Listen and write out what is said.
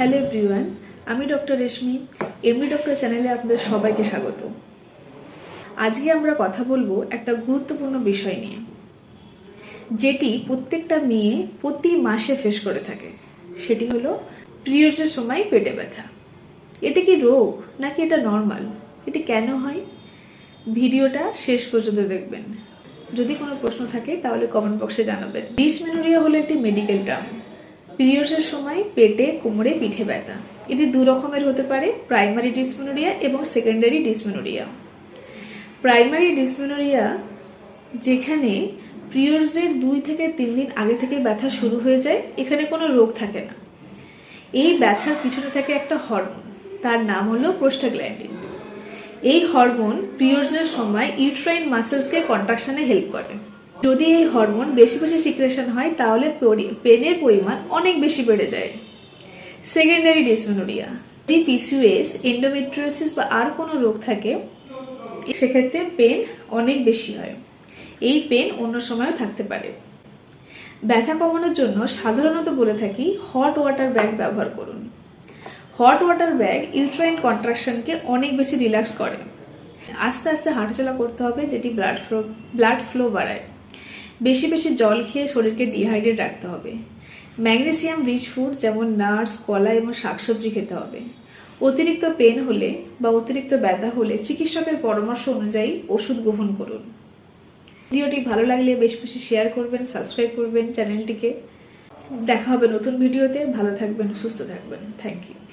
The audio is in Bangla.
হ্যালো এভরিওয়ান, আমি ডক্টর রেশমি এমনি ডক্টর চ্যানেলে আপনাদের সবাইকে স্বাগত। আজকে আমরা কথা বলব একটা গুরুত্বপূর্ণ বিষয় নিয়ে, যেটি প্রত্যেকটা মেয়ে প্রতি মাসে ফেস করে থাকে। সেটি হলো পিরিয়ডসের সময় পেটে ব্যথা। এটা কি রোগ নাকি এটা নর্মাল এটি কেন হয়? ভিডিওটা শেষ পর্যন্ত দেখবেন। যদি কোনো প্রশ্ন থাকে তাহলে কমেন্ট বক্সে জানাবেন। ডিসমেনোরিয়া হলো একটি মেডিকেল টার্ম পিরিয়ডসের সময় পেটে, কোমরে পিঠে ব্যথা। এটি দু রকমের হতে পারে, প্রাইমারি ডিসমেনোরিয়া এবং সেকেন্ডারি ডিসমেনোরিয়া। প্রাইমারি ডিসমেনোরিয়া, যেখানে পিরিয়ডসের দুই থেকে তিন দিন আগে থেকে ব্যথা শুরু হয়ে যায়, এখানে কোনো রোগ থাকে না। এই ব্যথার পিছনে থাকে একটা হরমোন, তার নাম হলো প্রোস্টাগ্ল্যান্ডিন। এই হরমোন পিরিয়ডসের সময় ইউট্রাইন মাসেলসকে কন্ট্রাকশনে হেল্প করে। যদি এই হরমোন বেশি বেশি সিক্রেশন হয়, তাহলে পেনের পরিমাণ অনেক বেশি বেড়ে যায়। সেকেন্ডারি ডিসমেনোরিয়া যদি পিসিওএস এন্ডোমেট্রিওসিস বা আর কোনো রোগ থাকে, সেক্ষেত্রে পেন অনেক বেশি হয়। এই পেন অন্য সময়ও থাকতে পারে। ব্যথা কমানোর জন্য সাধারণত বলে থাকি হট ওয়াটার ব্যাগ ব্যবহার করুন। হট ওয়াটার ব্যাগ ইউট্রাইন কন্ট্রাকশনকে অনেক বেশি রিল্যাক্স করে। আস্তে আস্তে হাঁটাচলা করতে হবে, যেটি ব্লাড ফ্লো ব্লাড ফ্লো বাড়ায়। বেশি বেশি জল খেয়ে শরীরকে ডিহাইড্রেট রাখতে হবে। ম্যাগনেসিয়াম রিচ ফুড যেমন নাটস, কলা এবং শাকসবজি খেতে হবে। অতিরিক্ত পেন হলে বা অতিরিক্ত ব্যথা হলে চিকিৎসকের পরামর্শ অনুযায়ী ওষুধ গ্রহণ করুন। ভিডিওটি ভালো লাগলে বেশি বেশি শেয়ার করবেন সাবস্ক্রাইব করবেন চ্যানেলটিকে। দেখা হবে নতুন ভিডিওতে। ভালো থাকবেন, সুস্থ থাকবেন। Thank you